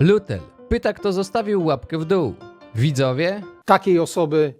Lutel pyta, kto zostawił łapkę w dół. Widzowie, Takiej osoby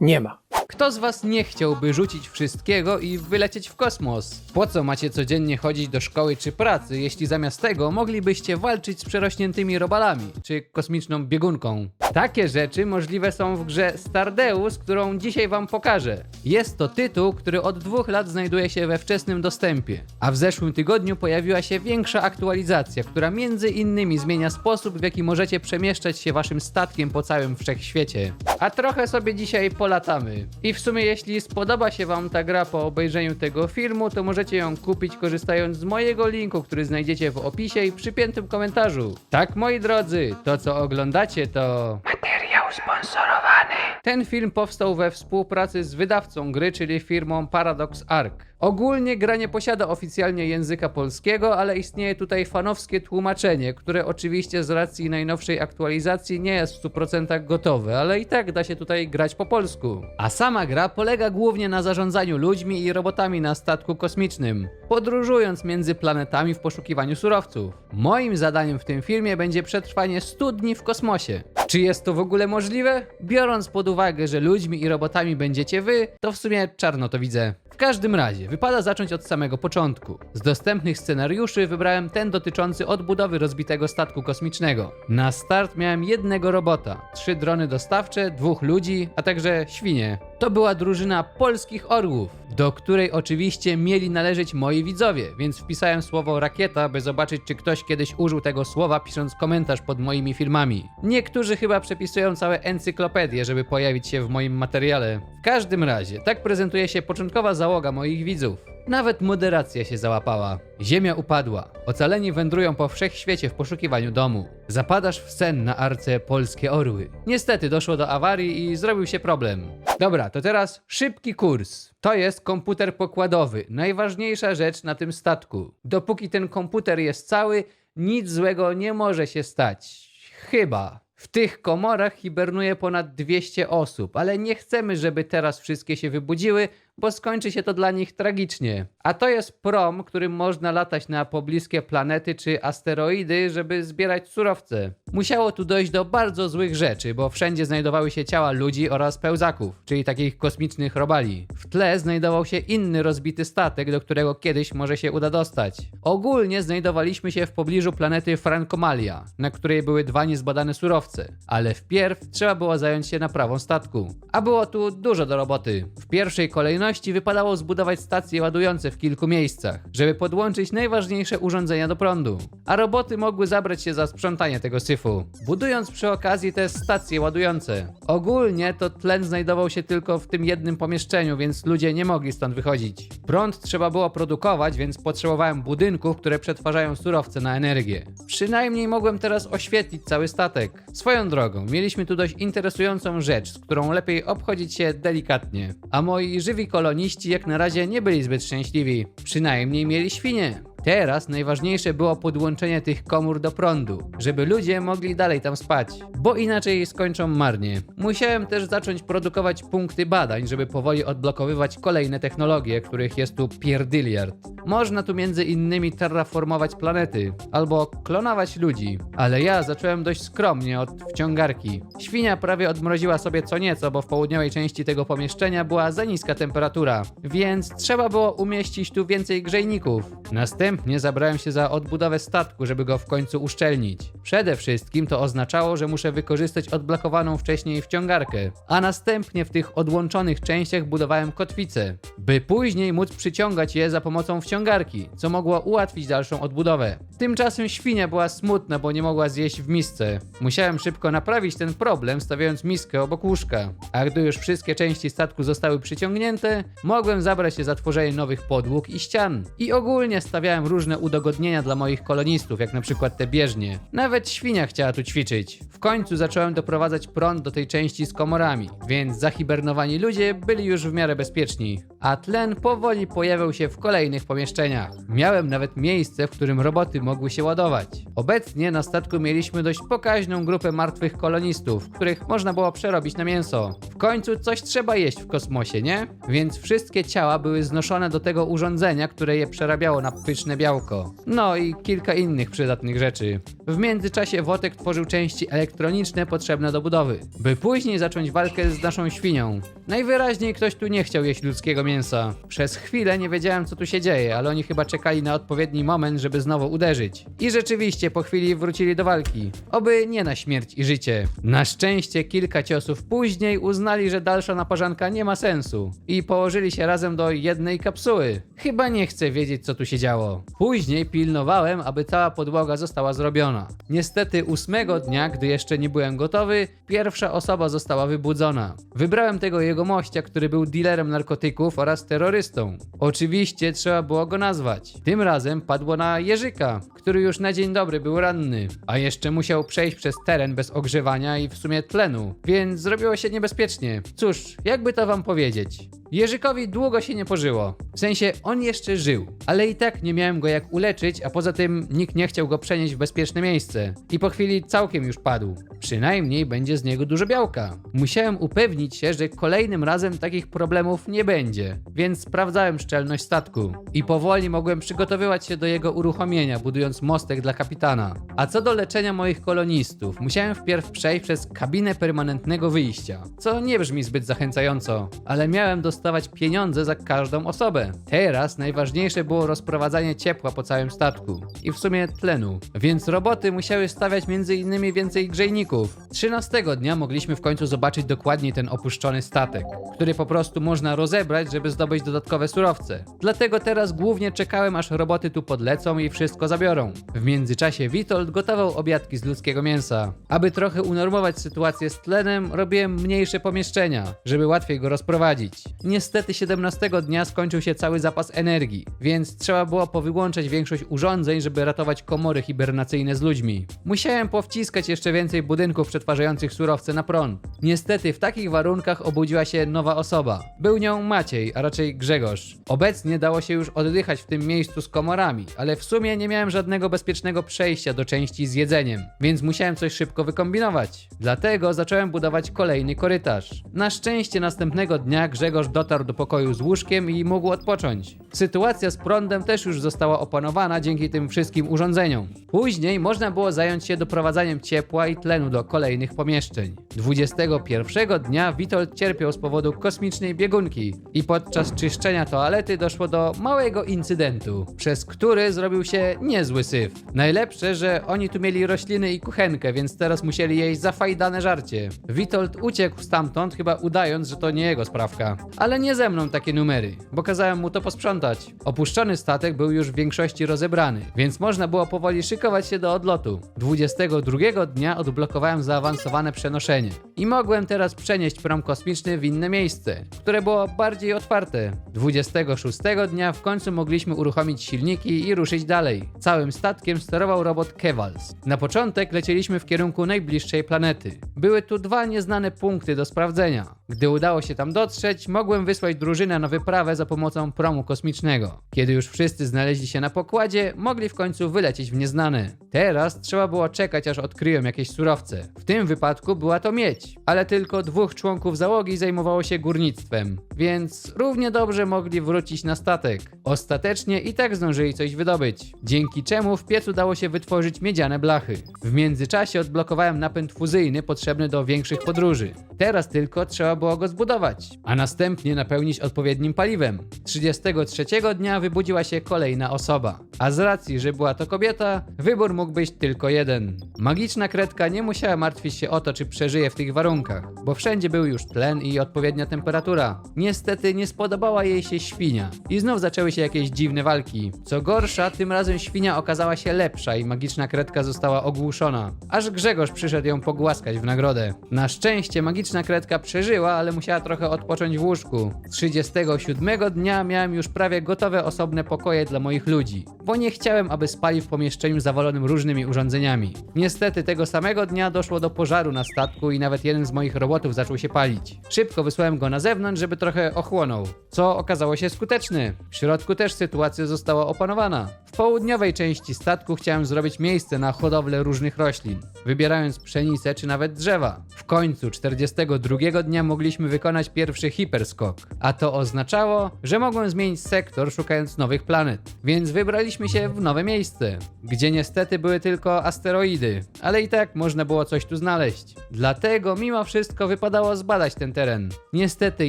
nie ma. Kto z was nie chciałby rzucić wszystkiego i wylecieć w kosmos? Po co macie codziennie chodzić do szkoły czy pracy, jeśli zamiast tego moglibyście walczyć z przerośniętymi robalami czy kosmiczną biegunką? Takie rzeczy możliwe są w grze Stardeus, którą dzisiaj wam pokażę. Jest to tytuł, który od dwóch lat znajduje się we wczesnym dostępie, a w zeszłym tygodniu pojawiła się większa aktualizacja, która między innymi zmienia sposób, w jaki możecie przemieszczać się waszym statkiem po całym wszechświecie. A trochę sobie dzisiaj polatamy. I w sumie jeśli spodoba się wam ta gra po obejrzeniu tego filmu, to możecie ją kupić korzystając z mojego linku, który znajdziecie w opisie i przypiętym komentarzu. Tak moi drodzy, to co oglądacie to... Materiał sponsorowany. Ten film powstał we współpracy z wydawcą gry, czyli firmą Paradox Arc. Ogólnie gra nie posiada oficjalnie języka polskiego, ale istnieje tutaj fanowskie tłumaczenie, które oczywiście z racji najnowszej aktualizacji nie jest w 100% gotowe, ale i tak da się tutaj grać po polsku. A sama gra polega głównie na zarządzaniu ludźmi i robotami na statku kosmicznym, podróżując między planetami w poszukiwaniu surowców. Moim zadaniem w tym filmie będzie przetrwanie 100 dni w kosmosie. Czy jest to w ogóle możliwe? Biorąc pod uwagę, że ludźmi i robotami będziecie wy, to w sumie czarno to widzę. W każdym razie, wypada zacząć od samego początku. Z dostępnych scenariuszy wybrałem ten dotyczący odbudowy rozbitego statku kosmicznego. Na start miałem jednego robota, trzy drony dostawcze, dwóch ludzi, a także świnie. To była drużyna polskich orłów, do której oczywiście mieli należeć moi widzowie, więc wpisałem słowo rakieta, by zobaczyć, czy ktoś kiedyś użył tego słowa, pisząc komentarz pod moimi filmami. Niektórzy chyba przepisują całe encyklopedie, żeby pojawić się w moim materiale. W każdym razie, tak prezentuje się początkowa załoga moich widzów. Nawet moderacja się załapała. Ziemia upadła. Ocaleni wędrują po wszechświecie w poszukiwaniu domu. Zapadasz w sen na arce polskie orły. Niestety doszło do awarii i zrobił się problem. Dobra, to teraz szybki kurs. To jest komputer pokładowy. Najważniejsza rzecz na tym statku. Dopóki ten komputer jest cały, nic złego nie może się stać. Chyba. W tych komorach hibernuje ponad 200 osób, ale nie chcemy, żeby teraz wszystkie się wybudziły, bo skończy się to dla nich tragicznie. A to jest prom, którym można latać na pobliskie planety czy asteroidy, żeby zbierać surowce. Musiało tu dojść do bardzo złych rzeczy, bo wszędzie znajdowały się ciała ludzi oraz pełzaków, czyli takich kosmicznych robali. W tle znajdował się inny rozbity statek, do którego kiedyś może się uda dostać. Ogólnie znajdowaliśmy się w pobliżu planety Frankomalia, na której były dwa niezbadane surowce, ale wpierw trzeba było zająć się naprawą statku. A było tu dużo do roboty. W pierwszej kolejności wypadało zbudować stacje ładujące w kilku miejscach, żeby podłączyć najważniejsze urządzenia do prądu. A roboty mogły zabrać się za sprzątanie tego syfu, budując przy okazji te stacje ładujące. Ogólnie to tlen znajdował się tylko w tym jednym pomieszczeniu, więc ludzie nie mogli stąd wychodzić. Prąd trzeba było produkować, więc potrzebowałem budynków, które przetwarzają surowce na energię. Przynajmniej mogłem teraz oświetlić cały statek. Swoją drogą, mieliśmy tu dość interesującą rzecz, z którą lepiej obchodzić się delikatnie. A moi żywi koloniści jak na razie nie byli zbyt szczęśliwi. Przynajmniej mieli świnie. Teraz najważniejsze było podłączenie tych komór do prądu, żeby ludzie mogli dalej tam spać, bo inaczej skończą marnie. Musiałem też zacząć produkować punkty badań, żeby powoli odblokowywać kolejne technologie, których jest tu pierdyliard. Można tu między innymi terraformować planety, albo klonować ludzi, ale ja zacząłem dość skromnie od wciągarki. Świnia prawie odmroziła sobie co nieco, bo w południowej części tego pomieszczenia była za niska temperatura, więc trzeba było umieścić tu więcej grzejników. Następnie zabrałem się za odbudowę statku, żeby go w końcu uszczelnić. Przede wszystkim to oznaczało, że muszę wykorzystać odblokowaną wcześniej wciągarkę, a następnie w tych odłączonych częściach budowałem kotwice, by później móc przyciągać je za pomocą wciągarki, co mogło ułatwić dalszą odbudowę. Tymczasem świnia była smutna, bo nie mogła zjeść w misce. Musiałem szybko naprawić ten problem, stawiając miskę obok łóżka. A gdy już wszystkie części statku zostały przyciągnięte, mogłem zabrać się za tworzenie nowych podłóg i ścian. I ogólnie stawiałem różne udogodnienia dla moich kolonistów, jak na przykład te bieżnie. Nawet świnia chciała tu ćwiczyć. W końcu zacząłem doprowadzać prąd do tej części z komorami, więc zahibernowani ludzie byli już w miarę bezpieczni. A tlen powoli pojawiał się w kolejnych pomieszczeniach. Miałem nawet miejsce, w którym roboty mogły się ładować. Obecnie na statku mieliśmy dość pokaźną grupę martwych kolonistów, których można było przerobić na mięso. W końcu coś trzeba jeść w kosmosie, nie? Więc wszystkie ciała były znoszone do tego urządzenia, które je przerabiało na pyszne białko. No i kilka innych przydatnych rzeczy. W międzyczasie Wotek tworzył części elektroniczne potrzebne do budowy, by później zacząć walkę z naszą świnią. Najwyraźniej ktoś tu nie chciał jeść ludzkiego mięsa. Przez chwilę nie wiedziałem co tu się dzieje, ale oni chyba czekali na odpowiedni moment, żeby znowu uderzyć. I rzeczywiście po chwili wrócili do walki. Oby nie na śmierć i życie. Na szczęście kilka ciosów później uznali, że dalsza naparzanka nie ma sensu i położyli się razem do jednej kapsuły. Chyba nie chcę wiedzieć co tu się działo. Później pilnowałem, aby cała podłoga została zrobiona. Niestety ósmego dnia, gdy jeszcze nie byłem gotowy, pierwsza osoba została wybudzona. Wybrałem tego jego mościa, który był dealerem narkotyków oraz terrorystą. Oczywiście trzeba było go nazwać. Tym razem padło na Jerzyka, który już na dzień dobry był ranny, a jeszcze musiał przejść przez teren bez ogrzewania i w sumie tlenu, więc zrobiło się niebezpiecznie. Cóż, jakby to wam powiedzieć? Jerzykowi długo się nie pożyło. W sensie on jeszcze żył, ale i tak nie miałem go jak uleczyć, a poza tym nikt nie chciał go przenieść w bezpieczne miejsce. I po chwili całkiem już padł. Przynajmniej będzie z niego dużo białka. Musiałem upewnić się, że kolejnym razem takich problemów nie będzie, więc sprawdzałem szczelność statku. I powoli mogłem przygotowywać się do jego uruchomienia, budując mostek dla kapitana. A co do leczenia moich kolonistów, musiałem wpierw przejść przez kabinę permanentnego wyjścia, co nie brzmi zbyt zachęcająco, ale miałem dostawać pieniądze za każdą osobę. Teraz najważniejsze było rozprowadzanie ciepła po całym statku i w sumie tlenu, więc roboty musiały stawiać innymi więcej grzejników. 13 dnia mogliśmy w końcu zobaczyć dokładnie ten opuszczony statek, który po prostu można rozebrać, żeby zdobyć dodatkowe surowce. Dlatego teraz głównie czekałem aż roboty tu podlecą i wszystko zabiorą. W międzyczasie Witold gotował obiadki z ludzkiego mięsa. Aby trochę unormować sytuację z tlenem, robiłem mniejsze pomieszczenia, żeby łatwiej go rozprowadzić. Niestety 17 dnia skończył się cały zapas energii, więc trzeba było powyłączać większość urządzeń, żeby ratować komory hibernacyjne z ludźmi. Musiałem powciskać jeszcze więcej budynków przetwarzających surowce na prąd. Niestety w takich warunkach obudziła się nowa osoba. Był nią Maciej, a raczej Grzegorz. Obecnie dało się już oddychać w tym miejscu z komorami, ale w sumie nie miałem żadnego bezpiecznego przejścia do części z jedzeniem, więc musiałem coś szybko wykombinować. Dlatego zacząłem budować kolejny korytarz. Na szczęście następnego dnia Grzegorz dotarł do pokoju z łóżkiem i mógł odpocząć. Sytuacja z prądem też już została opanowana dzięki tym wszystkim urządzeniom. Później można było zająć się doprowadzaniem ciepła i tlenu do kolejnych pomieszczeń. 21 dnia Witold cierpiał z powodu kosmicznej biegunki i podczas czyszczenia toalety doszło do małego incydentu, przez który zrobił się niezły syf. Najlepsze, że oni tu mieli rośliny i kuchenkę, więc teraz musieli jeść zafajdane żarcie. Witold uciekł stamtąd, chyba udając, że to nie jego sprawka. Ale nie ze mną takie numery, bo kazałem mu to posprzątać. Opuszczony statek był już w większości rozebrany, więc można było powoli szykować się do odlotu. 22 dnia odblokowałem zaawansowane przenoszenie i mogłem teraz przenieść prom kosmiczny w inne miejsce, które było bardziej otwarte. 26 dnia w końcu mogliśmy uruchomić silniki i ruszyć dalej. Całym statkiem sterował robot Kevals. Na początek lecieliśmy w kierunku najbliższej planety. Były tu dwa nieznane punkty do sprawdzenia. Gdy udało się tam dotrzeć, mogłem wysłać drużynę na wyprawę za pomocą promu kosmicznego. Kiedy już wszyscy znaleźli się na pokładzie, mogli w końcu wylecieć w nieznane. Teraz trzeba było czekać, aż odkryją jakieś surowce. W tym wypadku była to miedź, ale tylko dwóch członków załogi zajmowało się górnictwem, więc równie dobrze mogli wrócić na statek. Ostatecznie i tak zdążyli coś wydobyć, dzięki czemu w piecu dało się wytworzyć miedziane blachy. W międzyczasie odblokowałem napęd fuzyjny potrzebny do większych podróży. Teraz tylko trzeba było go zbudować, a następnie napełnić odpowiednim paliwem. 33 dnia wybudziła się kolejna osoba, a z racji, że była to kobieta, wybór mógł być tylko jeden. Magiczna kredka nie musiała martwić się o to, czy przeżyje w tych warunkach, bo wszędzie był już tlen i odpowiednia temperatura. Niestety nie spodobała jej się świnia i znów zaczęły się jakieś dziwne walki. Co gorsza, tym razem świnia okazała się lepsza i magiczna kredka została ogłuszona. Aż Grzegorz przyszedł ją pogłaskać w nagrodę. Na szczęście magiczna kredka przeżyła, ale musiała trochę odpocząć w łóżku. 37 dnia miałem już prawie gotowe osobne pokoje dla moich ludzi, bo nie chciałem, aby spali w pomieszczeniu zawalonym różnymi urządzeniami. Niestety tego samego dnia doszło do pożaru na statku i nawet jeden z moich robotów zaczął się palić. Szybko wysłałem go na zewnątrz, żeby trochę ochłonął, co okazało się skuteczne. W środku też sytuacja została opanowana. W południowej części statku chciałem zrobić miejsce na hodowlę różnych roślin, wybierając pszenicę czy nawet drzewa. W końcu 42 dnia mogliśmy wykonać pierwszy hiperskok, a to oznaczało, że mogłem zmienić sektor szukając nowych planet. Więc wybraliśmy się w nowe miejsce, gdzie niestety były tylko asteroidy, ale i tak można było coś tu znaleźć. Dlatego mimo wszystko wypadało zbadać ten teren. Niestety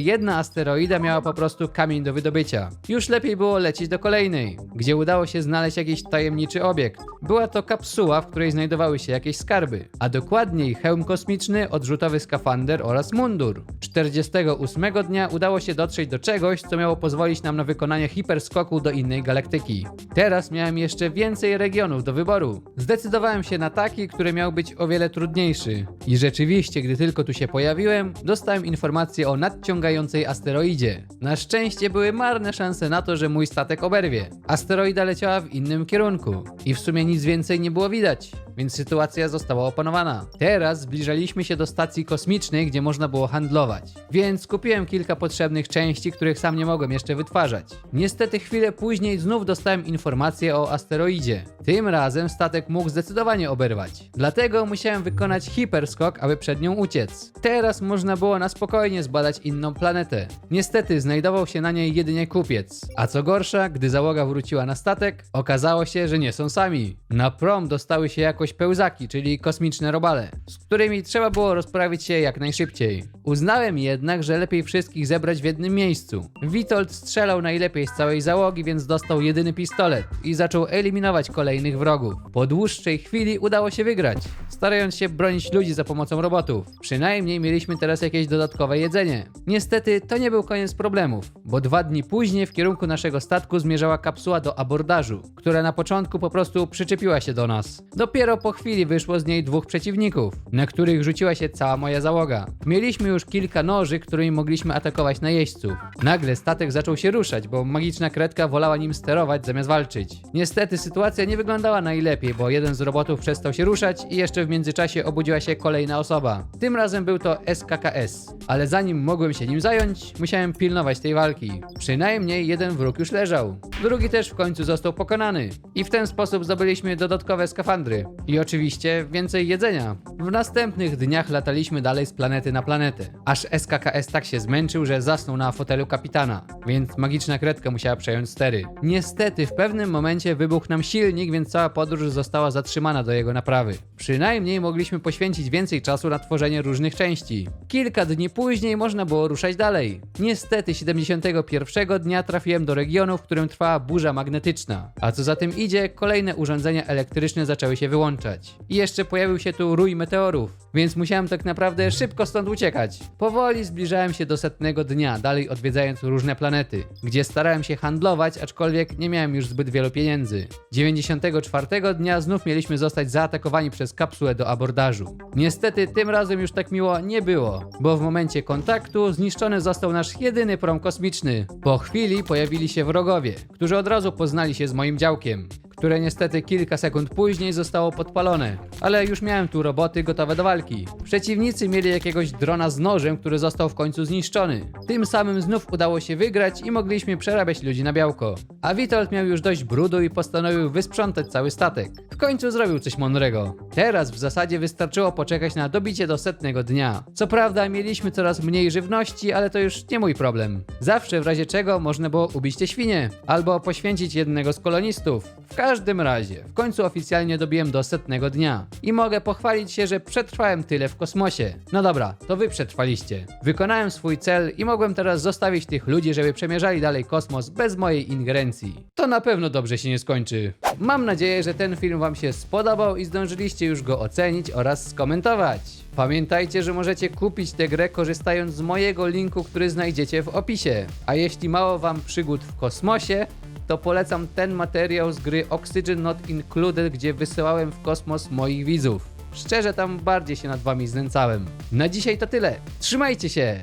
jedna asteroida miała po prostu kamień do wydobycia. Już lepiej było lecieć do kolejnej, gdzie udało się znaleźć jakiś tajemniczy obiekt. Była to kapsuła, w której znajdowały się jakieś skarby, a dokładniej hełm kosmiczny, odrzutowy skafander oraz mundur. 48 dnia udało się dotrzeć do czegoś, co miało pozwolić nam na wykonanie hiperskoku do innej galaktyki. Teraz miałem jeszcze więcej regionów do wyboru. Zdecydowałem się na taki, który miał być o wiele trudniejszy. I rzeczywiście, gdy tylko tu się pojawiłem, dostałem informację o nadciągającej asteroidzie. Na szczęście były marne szanse na to, że mój statek oberwie. Asteroida leciała w innym kierunku i w sumie nic więcej nie było widać, więc sytuacja została opanowana. Teraz zbliżaliśmy się do stacji kosmicznej, gdzie można było handlować. Więc kupiłem kilka potrzebnych części, których sam nie mogłem jeszcze wytwarzać. Niestety chwilę później znów dostałem informację o asteroidzie. Tym razem statek mógł zdecydowanie oberwać. Dlatego musiałem wykonać hiperskok, aby przed nią uciec. Teraz można było na spokojnie zbadać inną planetę. Niestety znajdował się na niej jedynie kupiec. A co gorsza, gdy załoga wróciła na statek, okazało się, że nie są sami. Na prom dostały się jakoś pełzaki, czyli kosmiczne robale, z którymi trzeba było rozprawić się jak najszybciej. Uznałem jednak, że lepiej wszystkich zebrać w jednym miejscu. Witold strzelał najlepiej z całej załogi, więc dostał jedyny pistolet i zaczął eliminować kolejnych wrogów. Po dłuższej chwili udało się wygrać, starając się bronić ludzi za pomocą robotów. Przynajmniej mieliśmy teraz jakieś dodatkowe jedzenie. Niestety to nie był koniec problemów, bo dwa dni później w kierunku naszego statku zmierzała kapsuła do abordażu, która na początku po prostu przyczepiła się do nas. Dopiero po chwili wyszło z niej dwóch przeciwników, na których rzuciła się cała moja załoga. Mieliśmy już kilka noży, którymi mogliśmy atakować najeźdźców. Nagle statek zaczął się ruszać, bo magiczna kredka wolała nim sterować zamiast walczyć. Niestety sytuacja nie wyglądała najlepiej, bo jeden z robotów przestał się ruszać i jeszcze w międzyczasie obudziła się kolejna osoba. Tym razem był to SKKS, ale zanim mogłem się nim zająć, musiałem pilnować tej walki. Przynajmniej jeden wróg już leżał. Drugi też w końcu został pokonany. I w ten sposób zdobyliśmy dodatkowe skafandry. I oczywiście więcej jedzenia. W następnych dniach lataliśmy dalej z planety na planetę. Aż SKKS tak się zmęczył, że zasnął na fotelu kapitana. Więc magiczna kredka musiała przejąć stery. Niestety w pewnym momencie wybuchł nam silnik, więc cała podróż została zatrzymana do jego naprawy. Przynajmniej mogliśmy poświęcić więcej czasu na tworzenie różnych części. Kilka dni później można było ruszać dalej. Niestety 71 dnia trafiłem do regionu, w którym trwała burza magnetyczna. A co za tym idzie, kolejne urządzenia elektryczne zaczęły się wyłączać. I jeszcze pojawił się tu rój meteorów, więc musiałem tak naprawdę szybko stąd uciekać. Powoli zbliżałem się do setnego dnia, dalej odwiedzając różne planety, gdzie starałem się handlować, aczkolwiek nie miałem już zbyt wielu pieniędzy. 94 dnia znów mieliśmy zostać zaatakowani przez kapsułę do abordażu. Niestety tym razem już tak miło nie było, bo w momencie kontaktu zniszczony został nasz jedyny prom kosmiczny. Po chwili pojawili się wrogowie, którzy od razu poznali się z moim działkiem które niestety kilka sekund później zostało podpalone. Ale już miałem tu roboty gotowe do walki. Przeciwnicy mieli jakiegoś drona z nożem, który został w końcu zniszczony. Tym samym znów udało się wygrać i mogliśmy przerabiać ludzi na białko. A Witold miał już dość brudu i postanowił wysprzątać cały statek. W końcu zrobił coś mądrego. Teraz w zasadzie wystarczyło poczekać na dobicie do setnego dnia. Co prawda mieliśmy coraz mniej żywności, ale to już nie mój problem. Zawsze w razie czego można było ubić te świnie, albo poświęcić jednego z kolonistów. W każdym razie, w końcu oficjalnie dobiłem do setnego dnia i mogę pochwalić się, że przetrwałem tyle w kosmosie. No dobra, to wy przetrwaliście. Wykonałem swój cel i mogłem teraz zostawić tych ludzi, żeby przemierzali dalej kosmos bez mojej ingerencji. To na pewno dobrze się nie skończy. Mam nadzieję, że ten film wam się spodobał i zdążyliście już go ocenić oraz skomentować. Pamiętajcie, że możecie kupić tę grę korzystając z mojego linku, który znajdziecie w opisie. A jeśli mało wam przygód w kosmosie, to polecam ten materiał z gry Oxygen Not Included, gdzie wysyłałem w kosmos moich widzów. Szczerze tam bardziej się nad wami znęcałem. Na dzisiaj to tyle. Trzymajcie się!